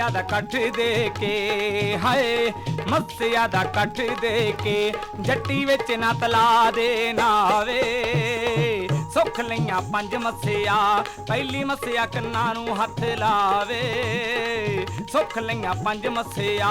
ਮੱਸਿਆ ਦਾ ਕੱਠ ਦੇ ਕੇ, ਹਾਏ, ਮੱਸਿਆ ਦਾ ਕੱਠ ਦੇ ਕੇ, ਜੱਟੀ ਵਿੱਚ ਨਾ ਤਲਾ ਦੇ ਨਾਵੇ ਸੁੱਖ ਲਈਆਂ ਪੰਜ ਮੱਸਿਆ, ਪਹਿਲੀ ਮੱਸਿਆ ਕੰਨਾਂ ਨੂੰ ਹੱਥ ਲਾਵੇ। ਸੁੱਖ ਲਈਆਂ ਪੰਜ ਮੱਸਿਆ।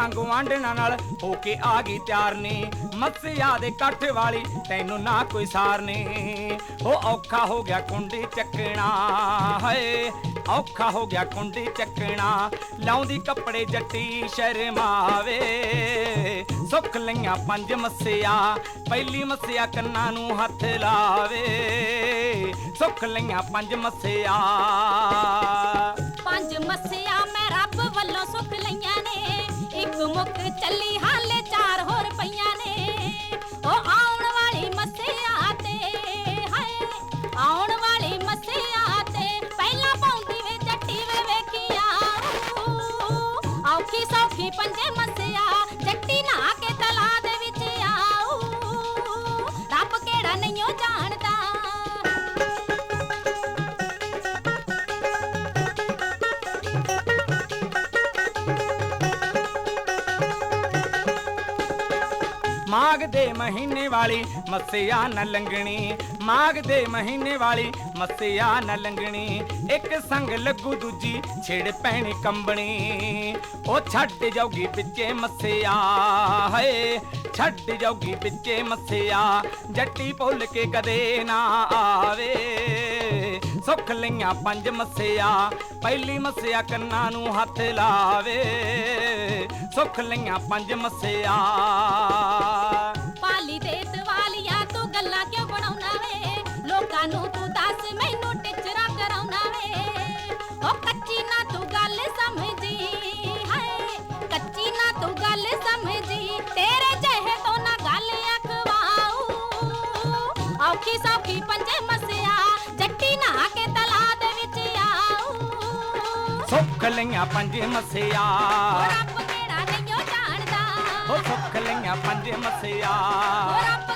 ਆਂਡਣਾ ਨਾਲ ਹੋ ਕੇ ਆ ਗਈ ਤਿਆਰ ਨੇ। ਮੱਸਿਆ ਦੇ ਕੱਠ ਵਾਲੀ ਤੈਨੂੰ ਨਾ ਕੋਈ ਸਾਰ ਨੇ। ਉਹ ਔਖਾ ਹੋ ਗਿਆ ਕੁੰਡੀ ਚੱਕਣਾ, ਹਏ, ਔਖਾ ਹੋ ਗਿਆ ਕੁੰਡੀ ਚੱਕਣਾ। ਲਾਉਂਦੀ ਕੱਪੜੇ ਜੱਟੀ ਸ਼ਰਮਾਵੇ, ਸੁੱਖ ਲਈਆਂ ਪੰਜ ਮੱਸਿਆ। ਪਹਿਲੀ ਮੱਸਿਆ ਕੰਨਾਂ ਨੂੰ ਹੱਥ ਲਾਵੇ, ਸੁੱਖ ਲਈਆਂ ਪੰਜ ਮੱਸਿਆ। ಅಲ್ಲಿ ಹಾಲೆ ਦੇ ਮਹੀਨੇ ਵਾਲੀ ਮੱਸਿਆ ਨਾ ਲੰਗਣੀ ਮਾਘ ਦੇ ਮਹੀਨੇ ਵਾਲੀ ਮੱਸਿਆ ਨਾ ਲੰਗਣੀ ਇੱਕ ਸੰਗ ਲੱਗੂ ਦੂਜੀ ਛੇੜ ਪੈਣੀ ਕੰਬਣੀ। ਉਹ ਛੱਡ ਜਾਊਗੀ ਵਿੱਚੇ ਮੱਸਿਆ, ਹਏ, ਛੱਡ ਜਾਊਗੀ ਵਿੱਚੇ ਮੱਸਿਆ, ਜੱਟੀ ਭੁੱਲ ਕੇ ਕਦੇ ਨਾ ਆਵੇ। ਸੁੱਖ ਲਈਆਂ ਪੰਜ ਮੱਸਿਆ, ਪਹਿਲੀ ਮੱਸਿਆ ਕੰਨਾਂ ਨੂੰ ਹੱਥ ਲਾਵੇ। ਸੁੱਖ ਲਈਆਂ ਪੰਜ ਮੱਸਿਆ। ਲੋਕਾਂ ਨੂੰ ਤੂੰ ਦੱਸ ਮੈਨੂੰ ਟਿਚਰਾ ਕਰਾਉਣਾ ਵੇ। ਉਹ ਕੱਚੀ ਨਾ ਤੂੰ ਗੱਲ ਸਮਝੀ ਹਾਏ ਕੱਚੀ ਨਾ ਤੂੰ ਗੱਲ ਸਮਝੀ। ਤੇਰੇ ਜਿਹੇ ਤੋਂ ਨਾ ਗੱਲ ਅਖਵਾਉ ਔਖੀ ਸੌਖੀ ਪੰਜੇ ਮਸਿਆ ਜੱਟੀ ਨਾ ਕੇ ਤਲਾ ਦੇ ਵਿੱਚ ਆਉ ਸੁੱਖ ਲਈਆਂ ਪੰਜ ਮੱਸਿਆ। ਰੱਬ ਕਿਹੜਾ ਨਹੀਂਓ ਜਾਣਦਾ। ਉਹ ਸੁੱਖ ਲਈਆਂ ਪੰਜ ਮੱਸਿਆ। ਰੱਬ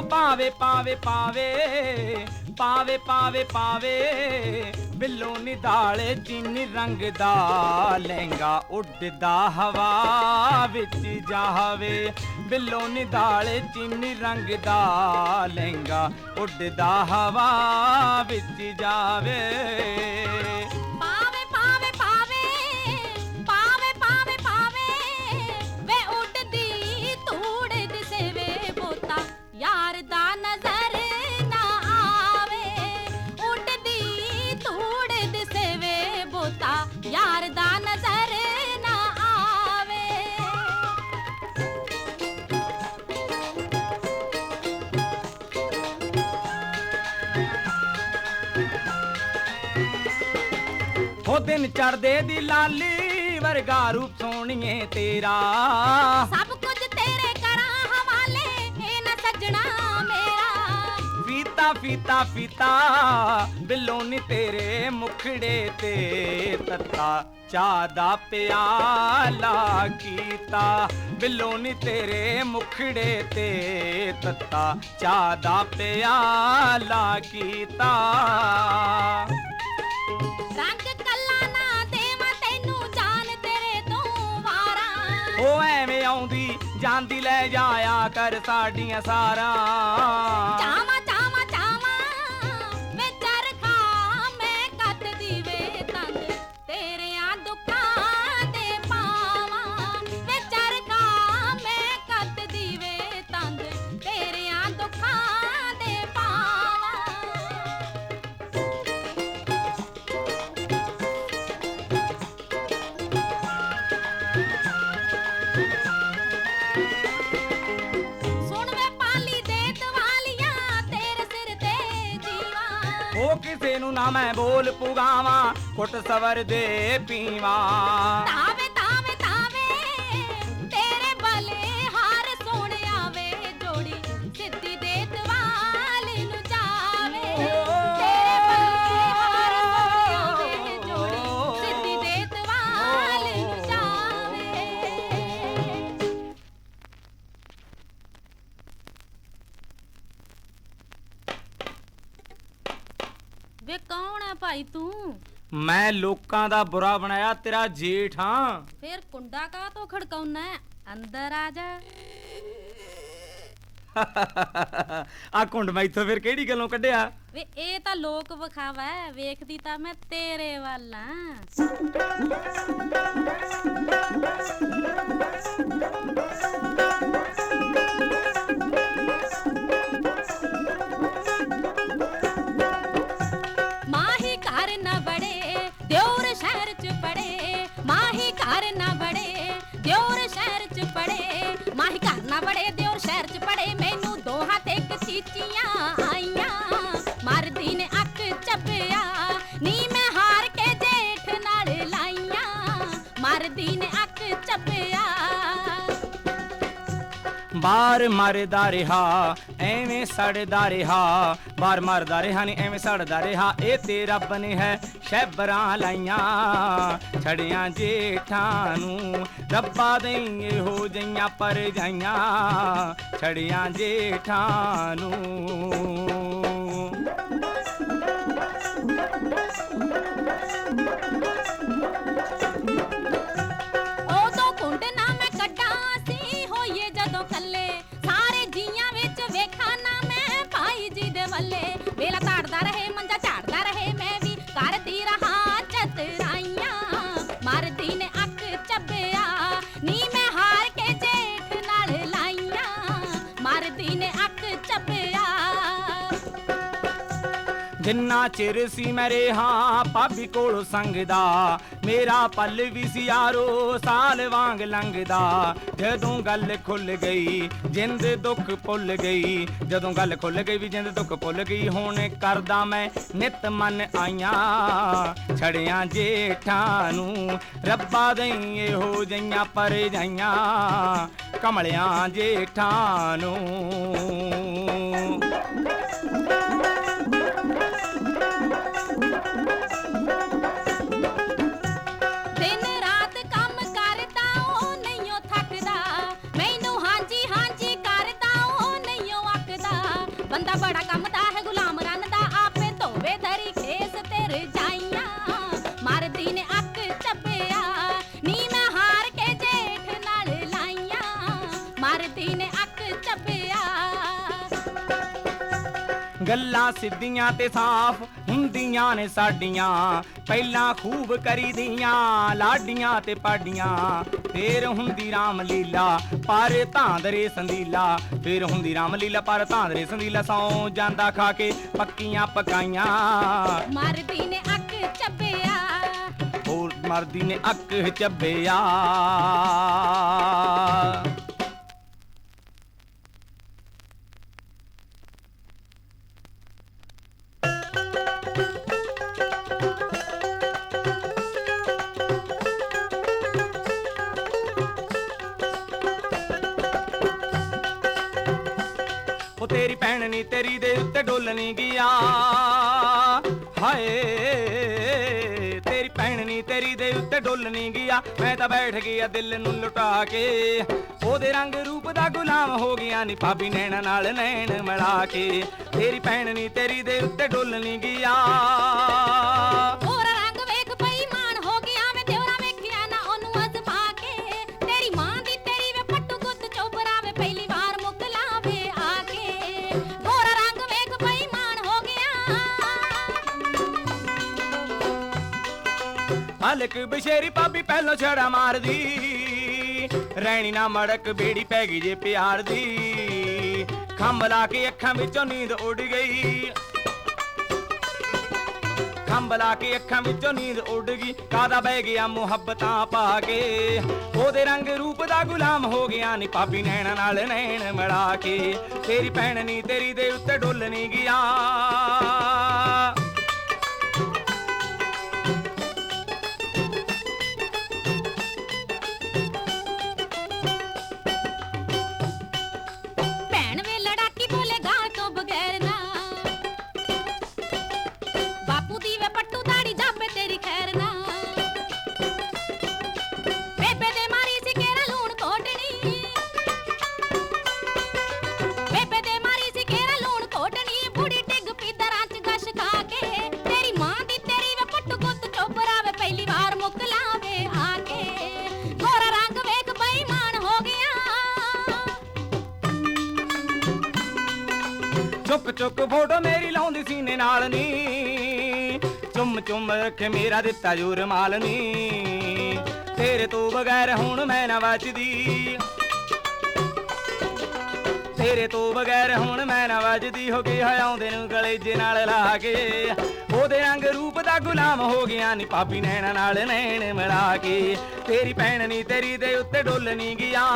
ਹੋ ਪਾਵੇ ਪਾਵੇ ਪਾਵੇ ਪਾਵੇ ਪਾਵੇ ਪਾਵੇ। ਬਿੱਲੋ ਨਿਦਾਲੇ ਚੀਨੀ ਰੰਗ ਦਾ ਲਹਿੰਗਾ ਉੱਡਦਾ ਹਵਾ ਵਿੱਚ ਜਾਵੇ। ਬਿੱਲੋ ਨਿਦਾਲੇ ਚੀਨੀ ਰੰਗ ਦਾ ਲਹਿੰਗਾ ਉੱਡਦਾ ਹਵਾ ਵਿੱਚ ਜਾਵੇ। ਦਿਨ ਚੜਦੇ ਦੀ ਲਾਲੀ ਵਰਗਾ ਰੂਪ ਸੋਹਣੀਏ ਤੇਰਾ। ਸਭ ਕੁਝ ਤੇਰੇ ਕਰਾਂ ਹਵਾਲੇ ਇਹ ਨਾ ਸੱਜਣਾ ਮੇਰਾ। ਫੀਤਾ ਫੀਤਾ ਫੀਤਾ ਬਿੱਲੋ ਨੀ ਤੇਰੇ ਮੁਖੜੇ ਤੇ ਤੱਤਾ। ਚਾਹ ਦਾ ਪਿਆਲਾ ਕੀਤਾ ਬਿੱਲੋ ਨੀ ਤੇਰੇ ਮੁਖੜੇ ਤੇ ਤੱਤਾ। ਚਾਹ ਦਾ ਪਿਆਲਾ ਕੀਤਾ। ਆਉਂਦੀ ਜਾਂਦੀ ਲੈ ਜਾਇਆ ਕਰ ਸਾਡੀਆਂ ਸਾਰਾਂ। ਚਾਵਾਂ ਮੈਂ ਬੋਲ ਪੁਗਾਵਾਂ ਕੁੱਟ ਸਵਰ ਦੇ ਪੀਵਾਂ। ਵੇ ਕੌਣ ਹੈ ਭਾਈ ਤੂੰ? ਮੈਂ ਲੋਕਾਂ ਦਾ ਬੁਰਾ ਬਣਾਇਆ ਤੇਰਾ ਜੇਠ ਹਾਂ। ਫੇਰ ਕੁੰਡਾ ਕਾ ਤੋਂ ਖੜਕਾਉਣਾ ਅੰਦਰ ਆ ਜਾ। ਆ ਕੁੰਡ ਮੈਂ ਇੱਥੋਂ ਫਿਰ ਕਿਹੜੀ ਗੱਲੋਂ ਕੱਢਿਆ? ਵੇ ਇਹ ਤਾਂ ਲੋਕ ਵਿਖਾਵਾ ਹੈ ਵੇਖਦੀ ਤਾਂ ਮੈਂ ਤੇਰੇ ਵੱਲ ਆਂ ਬਾਰ ਮਰਦਾ ਰਿਹਾ, ਐਵੇਂ ਸੜਦਾ ਰਿਹਾ। ਬਾਰ ਮਰਦਾ ਰਿਹਾ ਨਹੀਂ ਐਵੇਂ ਸੜਦਾ ਰਿਹਾ। ਇਹ ਤੇ ਰੱਬ ਨੇ ਹੈ ਸ਼ੈਬਰਾਂ ਲਾਈਆਂ, ਛੜੀਆਂ ਜੇਠਾਂ ਨੂੰ ਰੱਬਾ ਦੇ ਹੋ ਜਈਆਂ ਪਰ ਜਾਈਆਂ ਛੜੀਆਂ ਜੇਠਾਂ ਨੂੰ। ਜਿੰਨਾ ਚਿਰ ਸੀ ਮੈਂ ਰਿਹਾ ਭਾਬੀ ਕੋਲ ਸੰਗਦਾ, ਮੇਰਾ ਪਲ ਵੀ ਸੀ ਯਾਰੋ ਸਾਲ ਵਾਂਗ ਲੰਘਦਾ। ਜਦੋਂ ਗੱਲ ਖੁੱਲ ਗਈ, ਜਿੰਦ ਦੁੱਖ ਭੁੱਲ ਗਈ, ਜਦੋਂ ਗੱਲ ਖੁੱਲ ਗਈ ਵੀ ਜਿੰਦ ਦੁੱਖ ਭੁੱਲ ਗਈ, ਹੁਣ ਕਰਦਾ ਮੈਂ ਨਿਤ ਮਨ ਆਈਆਂ ਛੜਿਆਂ ਜੇਠਾਂ ਨੂੰ। ਰੱਬਾ ਦਈਏ ਹੋ ਜਈਆਂ ਪਰ ਜਾਈਆਂ ਕਮਲਿਆਂ ਜੇਠਾਂ ਨੂੰ। ਗੱਲਾਂ ਸਿੱਧੀਆਂ ਤੇ ਸਾਫ਼ ਹੁੰਦੀਆਂ ਨੇ ਸਾਡੀਆਂ। ਪਹਿਲਾਂ ਖੂਬ ਕਰੀਦੀਆਂ ਲਾਡੀਆਂ ਤੇ ਪਾਡੀਆਂ। ਫੇਰ ਹੁੰਦੀ ਰਾਮ ਲੀਲਾ ਪਰ ਧਾਂਦਰੇ ਸੰਦੀਲਾ ਫੇਰ ਹੁੰਦੀ ਰਾਮ ਲੀਲਾ ਪਰ ਧਾਂਦਰੇ ਸੰਦੀਲਾ ਸੌ ਜਾਂਦਾ ਖਾ ਕੇ ਪੱਕੀਆਂ ਪਕਾਈਆਂ। ਮਰਦੀ ਨੇ ਅੱਕ ਚੱਬਿਆ। ਹੋਰ ਮਰਦੀ ਨੇ ਅੱਕ ਚੱਬਿਆ। ਤੇਰੀ ਦੇ ਡੋਲਣੀ ਗਿਆ। ਹਾਏ, ਤੇਰੀ ਭੈਣ ਨੀ ਤੇਰੀ ਦੇ ਉੱਤੇ ਡੋਲਣੀ ਗਿਆ। ਮੈਂ ਤਾਂ ਬੈਠ ਗਿਆ ਦਿਲ ਨੂੰ ਲੁਟਾ ਕੇ। ਉਹਦੇ ਰੰਗ ਰੂਪ ਦਾ ਗੁਲਾਮ ਹੋ ਗਿਆ ਨੀ, ਭਾਬੀ ਨੈਣਾ ਨਾਲ ਨੈਣ ਮਿਲਾ ਕੇ। ਤੇਰੀ ਭੈਣ ਨੀ ਤੇਰੀ ਦੇ ਉੱਤੇ ਡੋਲਣੀ ਗਿਆ। ਹਲਕ ਬਸ਼ੇਰੀ ਭਾਬੀ ਪਹਿਲੋਂ ਛੜਾ ਮਾਰਦੀ। ਰੈਣੀ ਨਾ ਮੜਕ ਬੇੜੀ ਪੈ ਗਈ ਜੇ ਪਿਆਰ ਦੀ। ਖੰਭ ਲਾ ਕੇ ਅੱਖਾਂ ਵਿੱਚੋਂ ਨੀਂਦ ਉੱਡ ਗਈ। ਖੰਭ ਲਾ ਕੇ ਅੱਖਾਂ ਵਿੱਚੋਂ ਨੀਂਦ ਉੱਡ ਗਈ। ਕਾਦਾ ਬਹਿ ਗਿਆ ਮੁਹੱਬਤਾਂ ਪਾ ਕੇ। ਉਹਦੇ ਰੰਗ ਰੂਪ ਦਾ ਗੁਲਾਮ ਹੋ ਗਿਆ ਨੀ ਭਾਬੀ ਨੈਣਾ ਨਾਲ ਨੈਣ ਮਿਲਾ ਕੇ। ਤੇਰੀ ਭੈਣ ਨੀ ਤੇਰੀ ਦੇ ਉੱਤੇ ਡੁੱਲ ਨਹੀਂ ਗਿਆ। ਚੁੱਕ ਚੁੱਕ ਫੋਟੋ ਮੇਰੀ ਲਾਉਂਦੀ ਸੀਨੇ ਨਾਲ ਨੀ। ਚੁੰਮ ਚੁੰਮ ਰੱਖੇ ਮੇਰਾ ਦਿੱਤਾ ਜੋ ਰਮਾਲ ਨੀ। ਤੇਰੇ ਤੋਂ ਬਗੈਰ ਹੁਣ ਮੈਂ ਨਾ ਵੱਜਦੀ। ਤੇਰੇ ਤੋਂ ਬਗੈਰ ਹੁਣ ਮੈਂ ਨਾ ਵੱਜਦੀ। ਹੋ ਗਈ ਹਯਾਉਂਦੇ ਨੂੰ ਕਲੇਜੇ ਨਾਲ ਲਾ ਕੇ। ਉਹਦੇ ਰੰਗ ਰੂਪ ਦਾ ਗੁਲਾਮ ਹੋ ਗਿਆ ਨੀ ਪਾਪੀ ਨੈਣਾ ਨਾਲ ਨੈਣ ਮਿਲਾ ਕੇ। ਤੇਰੀ ਭੈਣ ਨੀ ਤੇਰੀ ਦੇ ਉੱਤੇ ਡੁੱਲ ਨੀ ਗਿਆ।